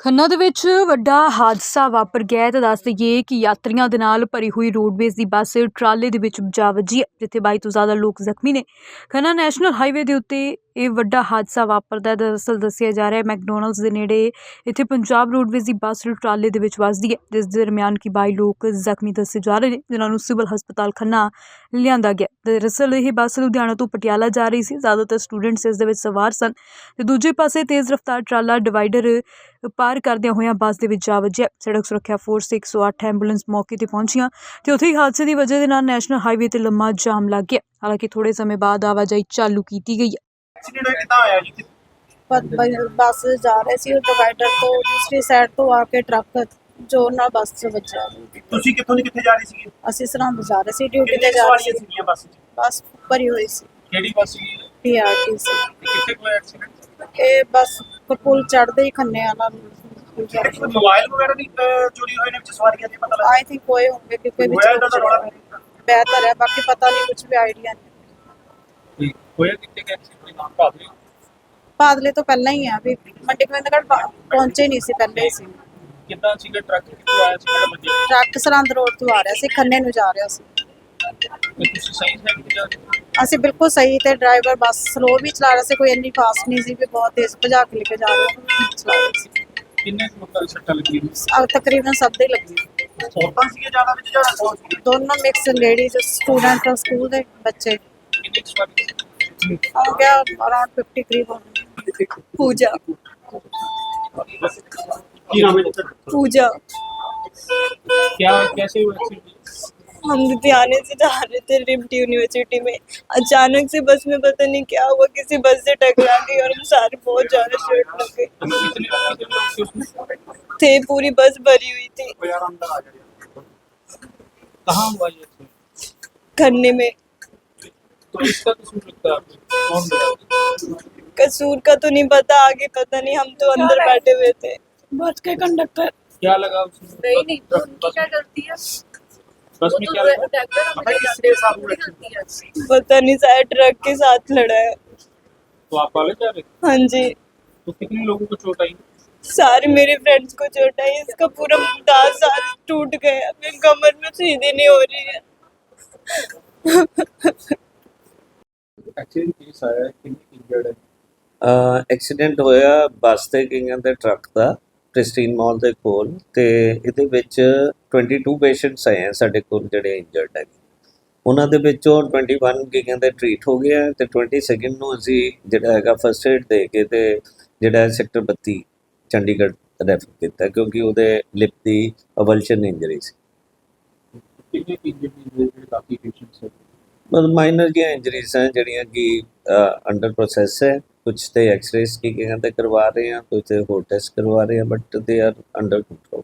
ਖੰਨਾ ਦੇ ਵਿੱਚ ਵੱਡਾ ਹਾਦਸਾ ਵਾਪਰ ਗਿਆ ਹੈ। ਤਾਂ ਦੱਸ ਦਈਏ ਕਿ ਯਾਤਰੀਆਂ ਦੇ ਨਾਲ ਭਰੀ ਹੋਈ ਰੋਡਵੇਜ਼ ਦੀ ਬੱਸ ਟਰਾਲੇ ਦੇ ਵਿੱਚ ਜਾ ਵੱਜੀ ਹੈ ਜਿੱਥੇ 22 ਤੋਂ ਜ਼ਿਆਦਾ ਲੋਕ ਜ਼ਖਮੀ ਨੇ। ਖੰਨਾ ਨੈਸ਼ਨਲ ਹਾਈਵੇ ਦੇ ਉੱਤੇ ਇਹ ਵੱਡਾ ਹਾਦਸਾ ਵਾਪਰਦਾ ਦਰਅਸਲ ਦੱਸਿਆ ਜਾ ਰਿਹਾ ਹੈ, ਮੈਕਡੋਨਲਡਸ ਦੇ ਨੇੜੇ ਇੱਥੇ ਪੰਜਾਬ ਰੋਡਵੇਜ਼ ਦੀ ਬੱਸ ਟਰਾਲੇ ਦੇ ਵਿੱਚ ਵੱਜਦੀ ਹੈ, ਜਿਸ ਦੇ ਦਰਮਿਆਨ ਕਿ 22 ਲੋਕ ਜ਼ਖਮੀ ਦੱਸੇ ਜਾ ਰਹੇ ਨੇ, ਜਿਨ੍ਹਾਂ ਨੂੰ ਸਿਵਲ ਹਸਪਤਾਲ ਖੰਨਾ ਲਿਆਂਦਾ ਗਿਆ। ਦਰਅਸਲ ਇਹ ਬੱਸ ਲੁਧਿਆਣਾ ਤੋਂ ਪਟਿਆਲਾ ਜਾ ਰਹੀ ਸੀ। ਜ਼ਿਆਦਾਤਰ ਸਟੂਡੈਂਟਸ ਇਸ ਦੇ ਵਿੱਚ ਸਵਾਰ ਸਨ ਤੇ ਦੂਜੇ ਪਾਸੇ ਤੇਜ਼ ਰਫ਼ਤਾਰ ਟਰਾਲਾ ਡਿਵਾਈਡਰ ਪਾਰ ਕਰਦਿਆਂ ਹੋਇਆਂ ਬੱਸ ਦੇ ਵਿੱਚ ਜਾ ਵੱਜਿਆ। ਸੜਕ ਸੁਰੱਖਿਆ ਫੋਰਸ 108 ਐਂਬੂਲੈਂਸ ਮੌਕੇ ਤੇ ਪਹੁੰਚੀਆਂ, ਤੇ ਉੱਥੇ ਹੀ ਹਾਦਸੇ ਦੀ ਵਜ੍ਹਾ ਦੇ ਨਾਲ ਨੈਸ਼ਨਲ ਹਾਈਵੇ ਤੇ ਲੰਮਾ ਜਾਮ ਲੱਗ ਗਿਆ। ਹਾਲਾਂਕਿ ਥੋੜੇ ਸਮੇਂ ਬਾਅਦ ਆਵਾਜਾਈ ਚਾਲੂ ਕੀਤੀ ਗਈ ਐਕਸੀਡੈਂਟ ਕਿੱਦਾਂ ਹੋਇਆ ਜੀ? ਬੱਸ ਜਾ ਰਹੇ ਸੀ ਉਹ ਡਿਵਾਈਡਰ ਤੋਂ ਦੂਸਰੀ ਸਾਈਡ ਤੋਂ ਆ ਕੇ ਟਰੱਕ ਜ਼ੋਰ ਨਾਲ ਬੱਸ 'ਚ ਵੱਜਾ ਤੁਸੀਂ ਕਿੱਥੋਂ ਦੀ ਕਿੱਥੇ ਜਾ ਰਹੇ ਸੀਗੇ? ਅਸੀਂ ਸਰਹੰਦ ਜਾ ਰਹੇ ਸੀ ਡਿਊਟੀ ਤੇ ਜਾ ਰਹੇ ਸੀ। ਬੱਸ 'ਚ? ਬੱਸ ਭਰੀ ਹੋਈ ਸੀ। ਕਿਹੜੀ ਬੱਸ ਸੀ। ਪੀਆਰਟੀਸੀ ਕਿੱਥੇ ਕੋਈ ਐਕਸੀਡੈਂਟ ਇਹ ਬੱਸ ਪੁਲ ਚੜਦੇ ਹੀ ਖੰਨੇ ਆ ਨਾਲ। ਮੋਬਾਈਲ ਵਗੈਰਾ ਅਹ, ਚੋਰੀ ਹੋਏ ਨੇ ਵਿੱਚ ਸਵਾਰੀਆਂ ਦੇ ਪਤਾ ਲੱਗਾ? ਆਈ ਥਿੰਕ ਕੋਈ ਹੋਣਗੇ ਕਿ ਕੋਈ ਹੋਇਆ ਵਿੱਚ ਬਿਹਤਰ ਹੈ ਬਾਕੀ ਪਤਾ ਨਹੀਂ ਕੁਝ ਵੀ ਆਈਡੀਆ ਨਹੀਂ ਹੋਇਆ ਕਿੱਥੇ ਕਿ ਐਕਸੀਡੈਂਟ ਨਾਮ ਭਾਵੇਂ ਬਾਦਲੇ ਤੋਂ ਪਹਿਲਾਂ ਹੀ ਆ ਵੀ ਮੰਡੀ ਗੋਬਿੰਦਗੜ੍ਹ ਪਾ- ਪਹੁੰਚੇ ਨਹੀਂ ਸੀ ਪਹਿਲੇ ਹੀ ਸੀ। ਕਿੱਦਾਂ ਸੀਗਾ ਟਰੱਕ? ਕਿੱਥੋਂ ਆਇਆ ਸੀ? ਕਿਹੜਾ ਵੱਜਿਆ ਟਰੱਕ ਸਰਹੰਦ ਰੋਡ ਤੋਂ ਆ ਰਿਹਾ ਸੀ ਖੰਨੇ ਨੂੰ ਜਾ ਰਿਹਾ ਸੀ। ਤੇ ਤੁਸੀਂ ਸਹੀ ਜਾ? ਅਸੀਂ ਬਿਲਕੁਲ ਸਹੀ ਤੇ ਡਰਾਈਵਰ ਬੱਸ ਸਲੋ ਵੀ ਚਲਾ ਰਿਹਾ ਸੀ ਕੋਈ ਇੰਨੀ ਫਾਸਟ ਨਹੀਂ ਸੀ ਵੀ ਬਹੁਤ ਤੇਜ਼ ਭਜਾ ਕੇ ਲੈ ਕੇ ਜਾ ਰਿਹਾ ਸੀ ਚਲਾ ਰਿਹਾ ਸੀ। ਕਿੰਨੇ ਕੁ ਲੋਕਾਂ ਦੀ ਸੱਟਾਂ ਲੱਗੀਆਂ? ਅਹ ਤਕਰੀਬਨ ਸਭ ਦੇ ਲੱਗੀ। ਔਰਤਾਂ ਸੀਗੇ ਜ਼ਿਆਦਾ ਵਿੱਚ ਜਾਂ ਦੋਨੋਂ ਮਿਕਸ ਲੇਡੀਜ਼ ਸਟੂਡੈਂਟ ਸਕੂਲ ਦੇ ਬੱਚੇ। ਕਿੰਨੇ ਕੁ ਸਵਾਰੀ ਸੀ? पूजा। पूजा। क्या कैसे हम लुधियाने से जा रहे थे रिम्ट यूनिवर्सिटी में। अचानक से बस में पता नहीं क्या हुआ किसी बस से टकरा गई और हम सारे बहुत ज़्यादा शर्ट लग गए। थे पूरी बस भरी हुई थी। कहाँ हुआ ये? करने में। तो इसका कसूर लगता है आपको? कौन कसूर का तो नहीं पता आगे पता नहीं हम तो अंदर बैठे हुए थे। बस के कंडक्टर। क्या लगा नहीं नहीं तो उनकी क्या गलती है? बस में क्या लगा? पता नहीं है। पता शायद ट्रक के साथ लड़ा है। तो आप कॉलेज जा रहे? हाँ जी। तो कितने लोगों को चोट आई? सारे मेरे फ्रेंड्स को चोट आई इसका पूरा दांत सारे टूट गए। मेरी कमर में सीधी नहीं हो रही है। ਐਕਸੀਡੈਂਟ ਕੇਸ ਆਇਆ ਕਿੰਨੇ ਇੰਜਰਡ ਹੈ? ਐਕਸੀਡੈਂਟ ਹੋਇਆ ਬੱਸ ਦਾ ਪ੍ਰਿਸਟੀਨ ਮਾਲ ਦੇ ਕੋਲ ਤੇ ਇਹਦੇ ਵਿੱਚ 22 ਪੇਸ਼ੈਂਟਸ ਆਏ ਆ ਸਾਡੇ ਕੋਲ ਜਿਹੜੇ ਇੰਜਰਡ ਹੈਗੇ। ਉਹਨਾਂ ਦੇ ਵਿੱਚੋਂ 21 ਕਈਆਂ ਕਹਿੰਦੇ ਟ੍ਰੀਟ ਹੋ ਗਿਆ ਤੇ ਸੈਕਿੰਡ ਨੂੰ ਅਸੀਂ ਜਿਹੜਾ ਹੈਗਾ ਫਸਟ ਏਡ ਦੇ ਕੇ ਤੇ ਜਿਹੜਾ ਸੈਕਟਰ 32 ਚੰਡੀਗੜ੍ਹ ਰੈਫਰ ਕੀਤਾ ਕਿਉਂਕਿ ਉਹਦੇ ਲਿਪ ਦੀ ਅਵਲਸ਼ਨ ਇੰਜਰੀ ਸੀ। ਕਿੰਨੇ ਇੰਜਰਡ ਨੇ ਜਿਹੜੇ ਬਾਕੀ ਪੇਸ਼ੈਂਟਸ ਹੈ ਮਤਲਬ ਮਾਈਨਰ ਜਿਹੀਆਂ ਇੰਜਰੀਜ਼ ਹਨ ਜਿਹੜੀਆਂ ਕਿ ਅੰਡਰ ਪ੍ਰੋਸੈਸ ਹੈ। ਕੁਝ ਤੇ ਐਕਸ-ਰੇਸ ਕੀ ਕਹਿੰਦੇ ਕਰਵਾ ਰਹੇ ਹਾਂ ਕੁਝ ਤੇ ਹੋਰ ਟੈਸਟ ਕਰਵਾ ਰਹੇ ਹਾਂ but they are under control